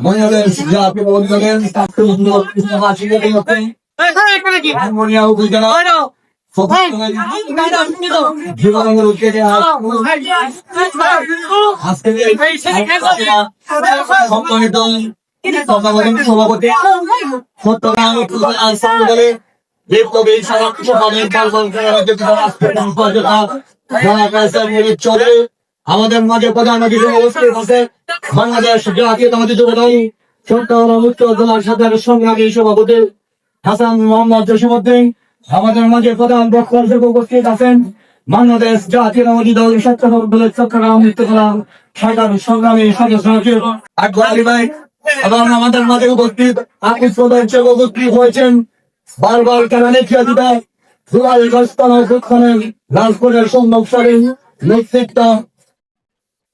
বাংলাদেশ জাতীয় দলের ছাত্র হারমোনিয়া উপজেলা চট্টগ্রাম দলের বিপ্লবী সভাপতি চলে আমাদের মাঝে প্রধান অতিথি উপস্থিত আছে, বাংলাদেশ জাতীয়তাবাদী যুব দল চট্টগ্রাম উত্তর জেলার সাধারণ সংগ্রামী সভাপতি হাসান মোহাম্মদ জসিমুদ্দিন আমাদের মাঝে প্রধান বক্তব্য হিসেবে উপস্থিত আছেন, বাংলাদেশ জাতীয়তাবাদী দল, স্বেচ্ছাসেবক দলের চট্টগ্রাম উত্তরকলা সাধারণ সংগ্রামী সদস্য আকবর ভাই, এবং আমাদের মাঝে উপস্থিত আকিস প্রধান উপস্থিত হয়েছেন বারবার কেরানি খেয়ে দিবে দুবাই গস্তান উৎখানের রাজপুরের সম্ভব সারি নেতৃত্ব ছাত্রদলের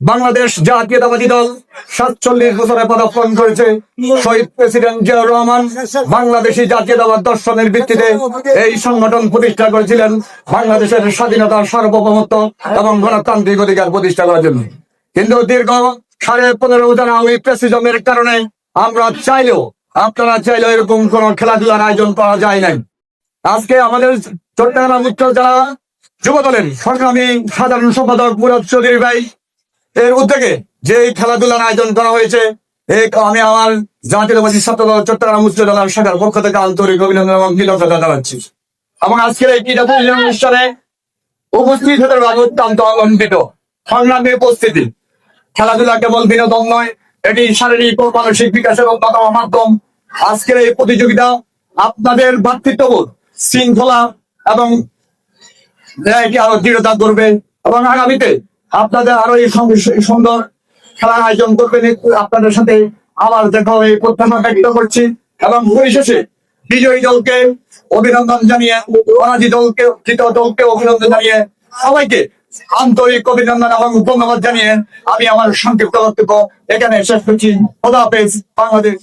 বাংলাদেশ জাতীয়তাবাদী দল সাতচল্লিশ বছরে পদার্পণ করেছে। শহীদ প্রেসিডেন্ট জিয়াউর রহমান বাংলাদেশি জাতীয়তাবাদ দর্শনের ভিত্তিতে এই সংগঠন প্রতিষ্ঠা করেছিলেন বাংলাদেশের স্বাধীনতার সার্বভৌমত্ব এবং গণতান্ত্রিক অধিকার প্রতিষ্ঠা করার জন্য। কিন্তু দীর্ঘ সাড়ে পনেরো বছর আওয়ামী প্রেসিজমের কারণে আমরা চাইলেও, আপনারা চাইলেও এরকম কোন খেলাধুলার আয়োজন করা যায় নাই। আজকে আমাদের চট্টগ্রাম উত্তর জেলা যুব দলের সংগ্রামী সাধারণ সম্পাদক মুরাদ চৌধুরী ভাই এর উদ্যোগে যে এই খেলাধুলার আয়োজন করা হয়েছে আমি আমার জাতীয়তাবাদী ছাত্র দল চট্টগ্রাম উচ্চ জেলার শাখার পক্ষ থেকে আন্তরিক অভিনন্দন এবং কৃতজ্ঞতা জানাচ্ছি। এবং আজকের এই ক্রীড়া অনুষ্ঠানে উপস্থিত হতে পারে অত্যন্ত আনন্দিত। সংগ্রামী উপস্থিতি। খেলাধুলা কেবল বিনোদন নয়, এটি শারীরিক ও মানসিক বিকাশ এবং বাতাবরণ মাধ্যম। আজকের এই প্রতিযোগিতা আপনাদের ভাতৃত্ববোধ, শৃঙ্খলা এবং আরও দৃঢ়তা করবে এবং আগামীতে আপনাদের আরও এই সুন্দর খেলার আয়োজন করবেন। আপনাদের সাথে আবার দেখা হবে প্রত্যাশা ব্যক্ত করছি। এবং পরিশেষে বিজয়ী দলকে অভিনন্দন জানিয়ে, পরাজিত দলকে দলকে অভিনন্দন জানিয়ে সবাইকে আন্তরিক অভিনন্দন এবং ধন্যবাদ জানিয়ে আমি আমার সংক্ষিপ্ত বক্তব্য এখানে শেষ করছি। খোদা হাফেজ, বাংলাদেশ।